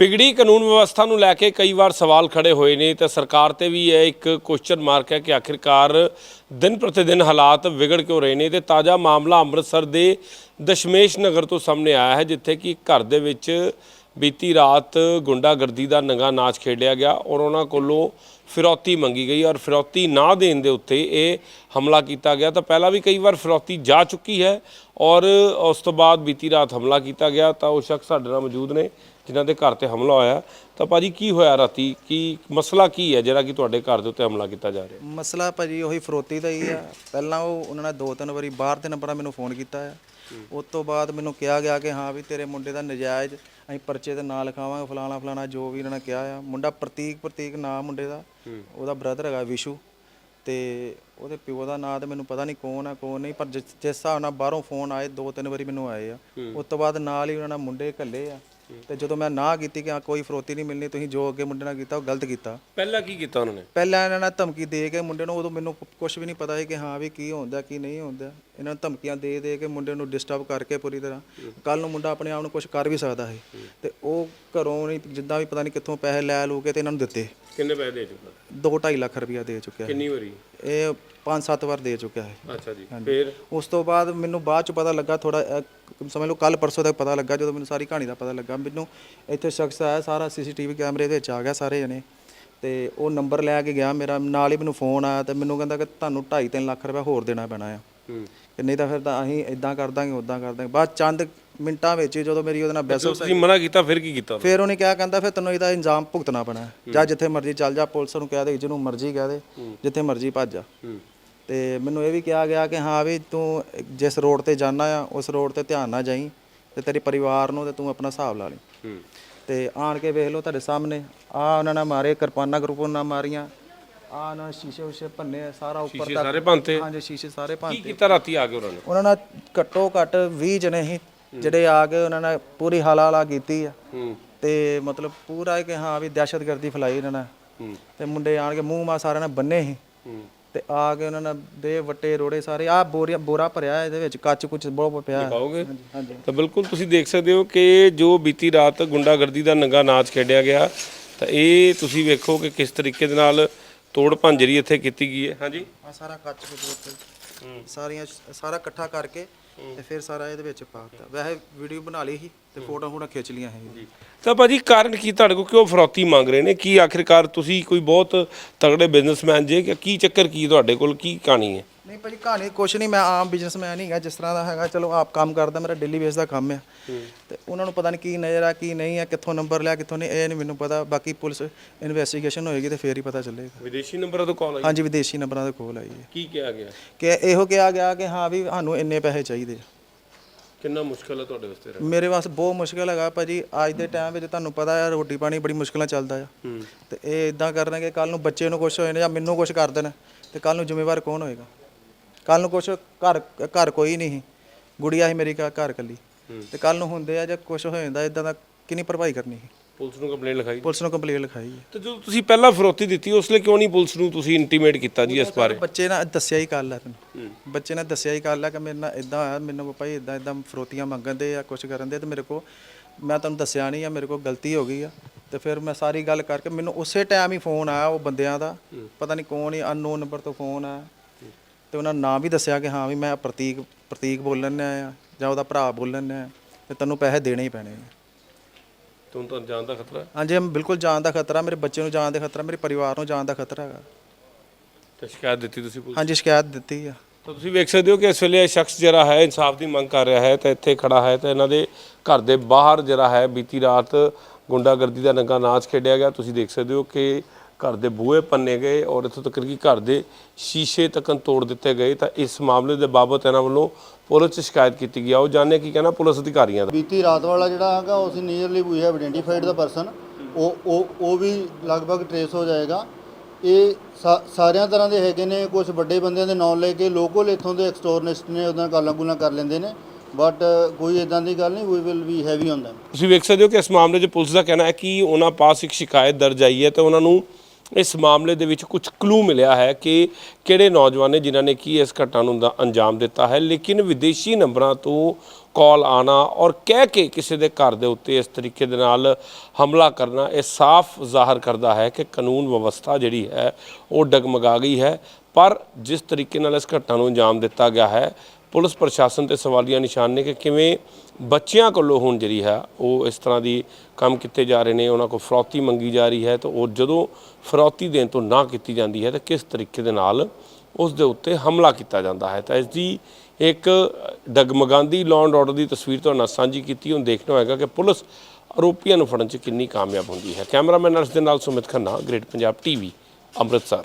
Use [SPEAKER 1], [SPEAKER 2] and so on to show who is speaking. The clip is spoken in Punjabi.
[SPEAKER 1] ਵਿਗੜੀ ਕਾਨੂੰਨ ਵਿਵਸਥਾ ਨੂੰ ਲੈ ਕੇ ਕਈ ਵਾਰ ਸਵਾਲ ਖੜੇ ਹੋਏ ਨੇ ਤੇ ਸਰਕਾਰ ਤੇ ਵੀ ਇਹ ਇੱਕ ਕੁਐਸਚਨ ਮਾਰਕ ਹੈ ਕਿ ਆਖਿਰਕਾਰ ਦਿਨ ਪ੍ਰਤੀ ਦਿਨ ਹਾਲਾਤ ਵਿਗੜ ਕਿਉਂ ਰਹੇ ਨੇ ਤੇ ਤਾਜ਼ਾ ਮਾਮਲਾ ਅੰਮ੍ਰਿਤਸਰ ਦੇ ਦਸ਼ਮੇਸ਼ ਨਗਰ ਤੋਂ ਸਾਹਮਣੇ ਆਇਆ ਹੈ, ਜਿੱਥੇ ਕਿ ਘਰ ਦੇ ਵਿੱਚ ਬੀਤੀ ਰਾਤ ਗੁੰਡਾਗਰਦੀ ਦਾ ਨੰਗਾ ਨਾਚ ਖੇਡਿਆ ਗਿਆ ਔਰ ਉਹਨਾਂ ਕੋਲੋਂ ਫਿਰੌਤੀ ਮੰਗੀ ਗਈ ਔਰ ਫਿਰੌਤੀ ਨਾ ਦੇਣ ਦੇ ਉੱਤੇ ਇਹ ਹਮਲਾ ਕੀਤਾ ਗਿਆ। ਤਾਂ ਪਹਿਲਾਂ ਵੀ ਕਈ ਵਾਰ ਫਿਰੌਤੀ ਜਾ ਚੁੱਕੀ ਹੈ ਔਰ ਉਸ ਤੋਂ ਬਾਅਦ ਬੀਤੀ ਰਾਤ ਹਮਲਾ ਕੀਤਾ ਗਿਆ। ਤਾਂ ਉਹ ਸ਼ਖਸ ਸਾਡੇ ਨਾਲ ਮੌਜੂਦ ਨੇ। ਜਿਨ੍ਹਾਂ ਦੇ ਘਰ ਤੇ ਹਮਲਾ ਹੋਇਆ ਤਾਂ ਭਾਜੀ ਕੀ ਹੋਇਆ ਰਾਤੀ? ਕੀ ਮਸਲਾ ਕੀ ਹੈ ਜਿਹੜਾ ਕਿ ਤੁਹਾਡੇ ਘਰ ਦੇ ਉੱਤੇ ਹਮਲਾ ਕੀਤਾ ਜਾ ਰਿਹਾ?
[SPEAKER 2] ਮਸਲਾ ਭਾਜੀ ਉਹੀ ਫਰੋਤੀ ਦਾ ਹੀ ਆ। ਪਹਿਲਾਂ ਉਹ ਉਹਨਾਂ ਨੇ ਦੋ ਤਿੰਨ ਵਾਰੀ ਬਾਹਰ ਦੇ ਨੰਬਰਾਂ ਮੈਨੂੰ ਫੋਨ ਕੀਤਾ ਆ। ਉਸ ਤੋਂ ਬਾਅਦ ਮੈਨੂੰ ਕਿਹਾ ਗਿਆ ਕਿ ਹਾਂ ਵੀ ਤੇਰੇ ਮੁੰਡੇ ਦਾ ਨਜਾਇਜ਼ ਅਸੀਂ ਪਰਚੇ ਤੇ ਨਾਂ ਲਿਖਾਵਾਂਗੇ ਫਲਾਣਾ ਫਲਾਣਾ ਜੋ ਵੀ ਉਹਨਾਂ ਨੇ ਕਿਹਾ ਆ। ਮੁੰਡਾ ਪ੍ਰਤੀਕ ਪ੍ਰਤੀਕ ਨਾਂ ਮੁੰਡੇ ਦਾ ਉਹਦਾ ਬ੍ਰਦਰ ਹੈਗਾ ਵਿਸ਼ੂ। ਤੇ ਉਹਦੇ ਪਿਓ ਦਾ ਨਾਂ ਤੇ ਮੈਨੂੰ ਪਤਾ ਨਹੀਂ ਕੌਣ ਆ ਕੌਣ ਨਹੀਂ ਪਰ ਜਿਸ ਜਿਸ ਹਿਸਾਬ ਨਾਲ ਬਾਹਰੋਂ ਫੋਨ ਆਏ ਦੋ ਤਿੰਨ ਵਾਰੀ ਮੈਨੂੰ ਆਏ ਆ। ਉਸ ਤੋਂ ਬਾਅਦ ਨਾਲ ਹੀ ਉਹਨਾਂ ਨੇ ਮੁੰਡੇ ਘੱਲੇ ਆ। ਤੇ ਜਦੋਂ ਮੈਂ ਨਾ ਕੀਤੀ ਕਿ ਹਾਂ ਕੋਈ ਫਰੋਤੀ ਨਹੀਂ ਮਿਲਣੀ ਤੁਸੀਂ ਜੋ ਅੱਗੇ ਮੁੰਡੇ ਨਾਲ ਕੀਤਾ ਉਹ ਗਲਤ ਕੀਤਾ।
[SPEAKER 1] ਪਹਿਲਾਂ ਕੀ ਕੀਤਾ ਉਹਨਾਂ ਨੇ?
[SPEAKER 2] ਪਹਿਲਾਂ ਇਹਨਾਂ ਨੇ ਧਮਕੀ ਦੇ ਕੇ ਮੁੰਡੇ ਨੂੰ ਉਦੋਂ ਮੈਨੂੰ ਕੁਝ ਵੀ ਨਹੀਂ ਪਤਾ ਸੀ ਕਿ ਹਾਂ ਵੀ ਕੀ ਹੁੰਦਾ ਕੀ ਨਹੀਂ ਹੁੰਦਾ। ਇਹਨਾਂ ਨੂੰ ਧਮਕੀਆਂ ਦੇ ਦੇ ਕੇ ਮੁੰਡੇ ਨੂੰ ਡਿਸਟਰਬ ਕਰਕੇ ਪੂਰੀ ਤਰ੍ਹਾਂ। ਕੱਲ ਨੂੰ ਮੁੰਡਾ ਆਪਣੇ ਆਪ ਨੂੰ ਕੁਝ ਕਰ ਵੀ ਸਕਦਾ ਹੈ। ਤੇ ਉਹ ਘਰੋਂ ਨਹੀਂ ਜਿੱਦਾਂ ਵੀ ਪਤਾ ਨਹੀਂ ਕਿੱਥੋਂ ਪੈਸੇ ਲੈ ਲੂ ਕੇ ਤੇ ਇਹਨਾਂ ਨੂੰ ਦਿੱਤੇ।
[SPEAKER 1] ਕਿੰਨੇ ਪੈਸੇ ਦੇ ਚੁੱਕਾ?
[SPEAKER 2] 2.5 ਲੱਖ ਰੁਪਇਆ ਦੇ ਚੁੱਕਿਆ ਹੈ
[SPEAKER 1] ਕਿੰਨੀ ਵਾਰੀ?
[SPEAKER 2] ਇਹ 5-7 ਵਾਰ ਦੇ ਚੁੱਕਿਆ ਹੈ
[SPEAKER 1] ਅੱਛਾ ਜੀ ਫਿਰ?
[SPEAKER 2] ਉਸ ਤੋਂ ਬਾਅਦ ਮੈਨੂੰ ਬਾਅਦ ਚ ਪਤਾ ਲੱਗਾ ਥੋੜਾ ਸਮਝ ਲਓ ਕੱਲ ਪਰਸੋਂ ਤੱਕ ਪਤਾ ਲੱਗਾ ਜਦੋਂ ਮੈਨੂੰ ਸਾਰੀ ਕਹਾਣੀ ਦਾ ਪਤਾ ਲੱਗਾ। ਮੈਨੂੰ ਇੱਥੇ ਸ਼ਖਸ ਆਇਆ ਸਾਰਾ ਸੀਸੀਟੀਵੀ ਕੈਮਰੇ ਦੇ ਵਿੱਚ ਆ ਗਿਆ ਸਾਰੇ ਜਣੇ। ਤੇ ਉਹ ਨੰਬਰ ਲੈ ਕੇ ਗਿਆ ਮੇਰਾ ਨਾਲ ਹੀ ਮੈਨੂੰ ਫੋਨ ਆਇਆ ਤੇ ਮੈਨੂੰ ਕਹਿੰਦਾ ਕਿ ਤੁਹਾਨੂੰ 2.5 ਲੱਖ ਰੁਪਏ ਹੋਰ ਦੇਣਾ ਪੈਣਾ ਆ।
[SPEAKER 1] ਹੂੰ।
[SPEAKER 2] ਨਹੀਂ ਤਾਂ ਫਿਰ ਤਾਂ ਅਸੀਂ ਇਦਾਂ ਕਰ ਦਾਂਗੇ ਉਦਾਂ ਕਰ ਦਾਂਗੇ। ਬਾਅਦ ਚੰਦ ਮਿੰਟਾਂ ਵਿੱਚ ਹੀ ਜਦੋਂ ਮੇਰੀ ਉਹਦੇ ਨਾਲ ਬਹਿਸ
[SPEAKER 1] ਜਦੋਂ ਤੁਸੀਂ ਮਨਾ ਕੀਤਾ ਫਿਰ ਕੀ ਕੀਤਾ
[SPEAKER 2] ਫਿਰ ਉਹਨੇ ਕਿਹਾ ਕਹਿੰਦਾ ਫਿਰ ਤੈਨੂੰ ਇਹਦਾ ਇੰਜਾਮ ਭੁਗਤਣਾ ਪੈਣਾ ਹੈ। ਜਾਂ ਜਿੱਥੇ ਮਰਜ਼ੀ ਚੱਲ ਜਾ ਪੁਲਿਸ ਨੂੰ ਕਹਿ ਦੇ ਜਿਹਨੂੰ ਮਰਜ਼ੀ ਕਹਿ ਦੇ ਜਿੱਥੇ ਮਰਜ਼ੀ ਭੱਜ ਜਾ।
[SPEAKER 1] ਹੂੰ।
[SPEAKER 2] ਤੇ ਮੈਨੂੰ ਇਹ ਵੀ ਕਿਹਾ ਗਿਆ ਕਿ ਹਾਂ ਵੀ ਤੂੰ ਜਿਸ ਰੋਡ ਤੇ ਜਾਣਾ ਆ ਉਸ ਰੋਡ ਤੇ ਧਿਆਨ ਨਾਲ ਜਾਈਂ ਤੇ ਤੇਰੇ ਪਰਿਵਾਰ ਨੂੰ ਤੇ ਤੂੰ ਆਪਣਾ ਹਿਸਾਬ ਲਾ ਲਈ।
[SPEAKER 1] ਹੂੰ।
[SPEAKER 2] ਤੇ ਆਣ ਕੇ ਵੇਖ ਲਓ ਤੁਹਾਡੇ ਸਾਹਮਣੇ ਆ ਉਹਨਾਂ ਨੇ ਮਾਰੇ ਕਿਰਪਾਨਾਂ ਗਰੁੱਪਾਂ ਮਾਰੀਆਂ। ਆ ਨਾ ਸ਼ੀਸ਼ੇ ਉਸ਼ੇ ਭੰਨੇ ਸਾਰਾ ਉੱਪਰ ਤੱਕ
[SPEAKER 1] ਸਾਰੇ ਭੰਨਤੇ।
[SPEAKER 2] ਹਾਂਜੀ ਸ਼ੀਸ਼ੇ ਸਾਰੇ ਭੰਨ
[SPEAKER 1] ਕੀ ਕੀਤਾ ਰਾਤੀ ਆ ਕੇ ਉਹਨਾਂ ਨੇ?
[SPEAKER 2] ਉਹਨਾਂ ਨਾਲ ਘੱਟੋ ਘੱਟ 20 ਜਣੇ ਸੀ ਜਿਹੜੇ ਆ ਕੇ ਉਹਨਾਂ ਨੇ ਪੂਰੀ ਹਲਾਲਾ ਕੀਤੀ ਆ। ਤੇ ਮਤਲਬ ਪੂਰਾ ਕਿ ਹਾਂ ਵੀ ਦਹਿਸ਼ਤਗਰਦੀ ਫੈਲਾਈ ਇਹਨਾਂ ਨੇ। ਤੇ ਮੁੰਡੇ ਆਣ ਕੇ ਮੂੰਹ ਮਾ ਸਾਰਿਆਂ ਨੇ ਬੰਨੇ ਸੀ।
[SPEAKER 1] ਹੂੰ।
[SPEAKER 2] ਤੇ ਆ ਕੇ ਉਹਨਾਂ ਨੇ ਦੇ ਵੱਟੇ ਰੋੜੇ ਸਾਰੇ ਆ ਬੋਰੀਆ ਬੋਰਾ ਭਰਿਆ ਇਹਦੇ ਵਿੱਚ ਕੱਚ ਕੁਚ ਬਹੁਤ ਪਿਆ। ਹਾਂਜੀ
[SPEAKER 1] ਤਾਂ ਬਿਲਕੁਲ ਤੁਸੀਂ ਦੇਖ ਸਕਦੇ ਹੋ ਕਿ ਜੋ ਬੀਤੀ ਰਾਤ ਗੁੰਡਾਗਰਦੀ ਦਾ ਨੰਗਾ ਨਾਚ ਖੇਡਿਆ ਗਿਆ ਤਾਂ ਇਹ ਤੁਸੀਂ ਵੇਖੋ ਕਿ ਕਿਸ ਤਰੀਕੇ ਦੇ ਨਾਲ ਤੋੜ ਭੰਜਰੀ ਇੱਥੇ ਕੀਤੀ ਗਈ ਹੈ। ਹਾਂਜੀ।
[SPEAKER 2] ਆ ਸਾਰਾ ਕੱਚ ਕੁਚ ਸਾਰੀਆਂ ਸਾਰਾ ਇਕੱਠਾ ਕਰਕੇ ਤੇ ਫਿਰ ਸਾਰਾ ਇਹਦੇ ਵਿੱਚ ਪਾ ਦਿੱਤਾ। ਵੈਸੇ ਵੀਡੀਓ ਬਣਾ ਲਈ ਸੀ ਤੇ ਫੋਟੋ ਹੁਣ ਖਿੱਚ ਲੀਆਂ ਸੀ।
[SPEAKER 1] ਤਾਂ ਭਾਜੀ ਕਾਰਨ ਕੀ ਤੁਹਾਡੇ ਕੋਲ? ਕਿਉਂ ਫਰੌਤੀ ਮੰਗ ਰਹੇ ਨੇ? ਕੀ ਆਖਿਰਕਾਰ ਤੁਸੀਂ ਕੋਈ ਬਹੁਤ ਤਗੜੇ ਬਿਜ਼ਨਸਮੈਨ ਜੇ? ਕਿ ਕੀ ਚੱਕਰ ਕੀ ਤੁਹਾਡੇ ਕੋਲ? ਕੀ ਕਹਾਣੀ ਹੈ?
[SPEAKER 2] ਨਹੀਂ ਭਾਜੀ ਕਹਾਣੀ ਕੁਛ ਨਹੀਂ ਮੈਂ ਆਮ ਬਿਜ਼ਨਸਮੈਨ ਨਹੀਂ ਹੈਗਾ ਜਿਸ ਤਰ੍ਹਾਂ ਦਾ ਹੈਗਾ ਚਲੋ ਆਪ ਕੰਮ ਕਰਦਾ ਮੇਰਾ ਡੇਲੀ ਬੇਸ ਦਾ ਕੰਮ ਆ। ਤੇ ਉਹਨਾਂ ਨੂੰ ਪਤਾ ਨਹੀਂ ਕੀ ਨਜ਼ਰ ਆ ਕੀ ਨਹੀਂ ਆ ਕਿੱਥੋਂ ਨੰਬਰ ਲਿਆ ਕਿੱਥੋਂ ਨਹੀਂ ਇਹ ਨਹੀਂ ਮੈਨੂੰ ਪਤਾ ਬਾਕੀ ਪੁਲਿਸ ਇਨਵੈਸਟੀਗੇਸ਼ਨ ਹੋਏਗੀ ਤੇ ਫੇਰ ਹੀ ਪਤਾ ਚੱਲੇਗਾ।
[SPEAKER 1] ਵਿਦੇਸ਼ੀ ਨੰਬਰਾਂ ਤੋਂ ਕਾਲ ਆਈ?
[SPEAKER 2] ਹਾਂਜੀ ਵਿਦੇਸ਼ੀ ਨੰਬਰਾਂ ਦੇ ਕੋਲ ਆਈ ਹੈ।
[SPEAKER 1] ਕੀ ਕਿਹਾ ਗਿਆ?
[SPEAKER 2] ਕਿ ਇਹੋ ਕਿਹਾ ਗਿਆ ਕਿ ਹਾਂ ਵੀ ਸਾਨੂੰ ਇੰਨੇ ਪੈਸੇ ਚਾਹੀਦੇ ਆ।
[SPEAKER 1] ਕਿੰਨਾ ਮੁਸ਼ਕਲ ਹੈ ਤੁਹਾਡੇ ਵਾਸਤੇ ਰਹਿਣਾ?
[SPEAKER 2] ਮੇਰੇ ਵਾਸਤੇ ਬਹੁਤ ਮੁਸ਼ਕਲ ਹੈਗਾ ਭਾਜੀ ਅੱਜ ਦੇ ਟਾਈਮ ਵਿੱਚ ਤੁਹਾਨੂੰ ਪਤਾ ਹੈ ਰੋਟੀ ਪਾਣੀ ਬੜੀ ਮੁਸ਼ਕਲਾਂ ਚੱਲਦਾ ਆ। ਤੇ ਇਹ ਇਦਾਂ ਕਰਨਗੇ ਕੱਲ ਨੂੰ ਬੱਚੇ ਨੂੰ ਕੁਝ ਹੋਏ ਨੇ ਜਾਂ ਮੈਨੂੰ ਕੁਝ ਕਰ ਦੇਣ ਤੇ ਕੱਲ ਨੂੰ ਜ਼ਿੰਮੇਵਾਰ ਕੌਣ ਹੋਏਗਾ? ਕੱਲ ਨੂੰ ਕੁਝ ਘਰ ਘਰ ਕੋਈ ਨਹੀਂ ਸੀ। ਗੁੜੀਆ ਸੀ ਮੇਰੀ ਘ- ਘਰ ਕੱਲੀ ਤੇ ਕੱਲ ਨੂੰ ਹੁੰਦੇ ਆ ਜਾਂ ਕੁਝ ਹੋ ਜਾਂਦਾ ਇਦਾਂ ਦਾ ਕਿੰਨੀ ਭਰਪਾਈ ਕਰਨੀ ਸੀ।
[SPEAKER 1] ਪੁਲਿਸ ਨੂੰ ਕੰਪਲੇਂਟ ਲਿਖਾਈ?
[SPEAKER 2] ਪੁਲਿਸ ਨੂੰ ਕੰਪਲੇਂਟ ਲਿਖਾਈ ਹੈ।
[SPEAKER 1] ਤੇ ਜਦੋਂ ਤੁਸੀਂ ਪਹਿਲਾਂ ਫਰੌਤੀ ਦਿੱਤੀ ਉਸ ਲਈ ਕਿਉਂ ਨਹੀਂ ਪੁਲਿਸ ਨੂੰ ਤੁਸੀਂ ਇੰਟੀਮੇਟ ਕੀਤਾ ਜੀ ਇਸ ਬਾਰੇ?
[SPEAKER 2] ਬੱਚੇ ਨੇ ਦੱਸਿਆ ਹੀ ਕੱਲ ਆ ਤੈਨੂੰ। ਬੱਚੇ ਨੇ ਦੱਸਿਆ ਹੀ ਕੱਲ ਆ ਕਿ ਮੇਰੇ ਨਾਲ ਇਦਾਂ ਹੋਇਆ ਮੈਨੂੰ ਭਾਈ ਇਦਾਂ ਇਦਾਂ ਫਰੋਤੀਆਂ ਮੰਗਣ ਦੇ ਆ ਕੁਝ ਕਰਨ ਦੇ ਤੇ ਮੇਰੇ ਕੋ ਮੈਂ ਤੁਹਾਨੂੰ ਦੱਸਿਆ ਨਹੀਂ ਆ ਮੇਰੇ ਕੋ ਗਲਤੀ ਹੋ ਗਈ ਆ। ਤੇ ਫਿਰ ਮੈਂ ਸਾਰੀ ਗੱਲ ਕਰਕੇ ਮੈਨੂੰ ਉਸੇ ਟਾਈਮ ਹੀ ਫੋਨ ਆਇਆ ਉਹ ਬੰਦਿਆਂ ਦਾ। ਪਤਾ ਨਹੀਂ ਕੌਣ ਹੀ ਅਨਨੋਨ ਨੰਬਰ ਤੋਂ ਫੋਨ ਆਇਆ। ਤੇ ਉਹਨਾਂ ਨੇ ਨਾਮ ਵੀ ਦੱਸਿਆ ਕਿ ਹਾਂ ਵੀ ਮੈਂ ਪ੍ਰਤੀਕ ਪ੍ਰਤੀਕ ਬੋਲਣ ਆ ਜਾਂ ਉਹਦਾ ਭਰਾ ਬੋਲਣ ਆ ਤੇ ਤੈਨੂੰ ਪੈਸੇ ਦੇਣੇ ਹੀ ਪੈਣੇ ਆ।
[SPEAKER 1] ਤੁਹਾਨੂੰ ਤਾਂ ਜਾਨ ਦਾ ਖਤਰਾ?
[SPEAKER 2] ਹਾਂਜੀ ਮੈਂ ਬਿਲਕੁਲ ਜਾਨ ਦਾ ਖਤਰਾ ਮੇਰੇ ਬੱਚੇ ਨੂੰ ਜਾਨ ਦਾ ਖਤਰਾ ਮੇਰੇ ਪਰਿਵਾਰ ਨੂੰ ਜਾਨ ਦਾ ਖਤਰਾ ਹੈਗਾ।
[SPEAKER 1] ਤੇ ਸ਼ਿਕਾਇਤ ਦਿੱਤੀ ਤੁਸੀਂ ਪੁਲਿਸ
[SPEAKER 2] ਹਾਂਜੀ ਸ਼ਿਕਾਇਤ ਦਿੱਤੀ ਆ।
[SPEAKER 1] ਤਾਂ ਤੁਸੀਂ ਵੇਖ ਸਕਦੇ ਹੋ ਕਿ ਇਸ ਵੇਲੇ ਇਹ ਸ਼ਖਸ ਜਿਹੜਾ ਹੈ ਇਨਸਾਫ ਦੀ ਮੰਗ ਕਰ ਰਿਹਾ ਹੈ ਤੇ ਇੱਥੇ ਖੜਾ ਹੈ ਤੇ ਇਹਨਾਂ ਦੇ ਘਰ ਦੇ ਬਾਹਰ ਜਿਹੜਾ ਹੈ ਬੀਤੀ ਰਾਤ ਗੁੰਡਾਗਰਦੀ ਦਾ ਨੰਗਾ ਨਾਚ ਖੇਡਿਆ ਗਿਆ। ਤੁਸੀਂ ਦੇਖ ਸਕਦੇ ਹੋ ਕਿ ਘਰ ਦੇ ਬੂਹੇ ਪੰਨੇ ਗਏ ਔਰ ਇੱਥੋਂ ਤੱਕ ਕਿ ਘਰ ਦੇ ਸ਼ੀਸ਼ੇ ਤੱਕਨ ਤੋੜ ਦਿੱਤੇ ਗਏ ਤਾਂ ਇਸ ਮਾਮਲੇ ਦੇ ਬਾਬਤ ਇਹਨਾਂ ਵੱਲੋਂ ਪੁਲਿਸ 'ਚ ਸ਼ਿਕਾਇਤ ਕੀਤੀ ਗਈ। ਆ ਉਹ ਜਾਣਿਆ ਕੀ ਕਹਿਣਾ ਪੁਲਿਸ ਅਧਿਕਾਰੀਆਂ ਦਾ।
[SPEAKER 3] ਬੀਤੀ ਰਾਤ ਵਾਲਾ ਜਿਹੜਾ ਹੈਗਾ ਉਸ ਨੀਅਰਲੀ ਵੀ ਹੈਵ ਆਇਡੈਂਟੀਫਾਈਡ ਦਾ ਪਰਸਨ ਉਹ ਉਹ ਉਹ ਵੀ ਲਗਭਗ ਟਰੇਸ ਹੋ ਜਾਏਗਾ। ਇਹ ਸਾਰਿਆਂ ਤਰ੍ਹਾਂ ਦੇ ਹੈਗੇ ਨੇ ਕੁਝ ਵੱਡੇ ਬੰਦਿਆਂ ਦੇ ਨਾਂ ਲੈ ਕੇ ਲੋਕਲ ਇੱਥੋਂ ਦੇ ਐਕਸਟੋਰਨਿਸਟ ਨੇ ਉਹਨਾਂ ਗਾਲਾਂ ਗੁਲਾਂ ਕਰ ਲੈਂਦੇ ਨੇ। ਬਟ ਕੋਈ ਇਦਾਂ ਦੀ ਗੱਲ ਨਹੀਂ we will be heavy on them
[SPEAKER 1] ਤੁਸੀਂ ਵੇਖ ਸਕਦੇ ਹੋ ਕਿ ਇਸ ਮਾਮਲੇ 'ਚ ਪੁਲਿਸ ਦਾ ਕਹਿਣਾ ਹੈ ਕਿ ਉਹਨਾਂ ਪਾਸ ਇੱਕ ਸ਼ਿਕਾਇਤ ਦਰਜ ਆਈ ਹੈ ਤੇ ਉਹਨਾਂ ਨੂੰ ਇਸ ਮਾਮਲੇ ਦੇ ਵਿੱਚ ਕੁਝ ਕਲੂ ਮਿਲਿਆ ਹੈ ਕਿ ਕਿਹੜੇ ਨੌਜਵਾਨ ਨੇ ਜਿਨ੍ਹਾਂ ਨੇ ਕੀ ਇਸ ਘਟਨਾ ਨੂੰ ਦਾ ਅੰਜਾਮ ਦਿੱਤਾ ਹੈ। ਲੇਕਿਨ ਵਿਦੇਸ਼ੀ ਨੰਬਰਾਂ ਤੋਂ ਕਾਲ ਆਣਾ ਔਰ ਕਹਿ ਕੇ ਕਿਸੇ ਦੇ ਘਰ ਦੇ ਉੱਤੇ ਇਸ ਤਰੀਕੇ ਦੇ ਨਾਲ ਹਮਲਾ ਕਰਨਾ, ਇਹ ਸਾਫ਼ ਜ਼ਾਹਰ ਕਰਦਾ ਹੈ ਕਿ ਕਾਨੂੰਨ ਵਿਵਸਥਾ ਜਿਹੜੀ ਹੈ, ਉਹ ਡਗਮਗਾ ਗਈ ਹੈ। ਪਰ ਜਿਸ ਤਰੀਕੇ ਨਾਲ ਇਸ ਘਟਨਾ ਨੂੰ ਅੰਜਾਮ ਦਿੱਤਾ ਗਿਆ ਹੈ ਪੁਲਿਸ ਪ੍ਰਸ਼ਾਸਨ ਤੇ ਸਵਾਲੀਆ ਨਿਸ਼ਾਨ ਨੇ ਕਿ ਕਿਵੇਂ ਬੱਚਿਆਂ ਕੋਲੋਂ ਹੁਣ ਜਿਹੜੀ ਹੈ ਉਹ ਇਸ ਤਰ੍ਹਾਂ ਦੀ ਕੰਮ ਕੀਤੇ ਜਾ ਰਹੇ ਨੇ, ਉਹਨਾਂ ਕੋਲ ਫਰੌਤੀ ਮੰਗੀ ਜਾ ਰਹੀ ਹੈ ਤਾਂ ਉਹ ਜਦੋਂ ਫਰੌਤੀ ਦੇਣ ਤੋਂ ਨਾ ਕੀਤੀ ਜਾਂਦੀ ਹੈ ਤਾਂ ਕਿਸ ਤਰੀਕੇ ਦੇ ਨਾਲ ਉਸ ਦੇ ਉੱਤੇ ਹਮਲਾ ਕੀਤਾ ਜਾਂਦਾ ਹੈ? ਤਾਂ ਇਸ ਦੀ ਇੱਕ ਡਗਮਗਾਂਦੀ ਲਾਅ ਐਂਡ ਆਰਡਰ ਦੀ ਤਸਵੀਰ ਤੁਹਾਡੇ ਨਾਲ ਸਾਂਝੀ ਕੀਤੀ, ਹੁਣ ਦੇਖਣਾ ਹੋਏਗਾ ਕਿ ਪੁਲਿਸ ਆਰੋਪੀਆਂ ਨੂੰ ਫੜਨ 'ਚ ਕਿੰਨੀ ਕਾਮਯਾਬ ਹੁੰਦੀ ਹੈ। ਕੈਮਰਾਮੈਨ ਅਰਸ਼ ਦੇ ਨਾਲ ਸੁਮਿਤ ਖੰਨਾ ਗ੍ਰੇਟ ਪੰਜਾਬ ਟੀਵੀ ਅੰਮ੍ਰਿਤਸਰ।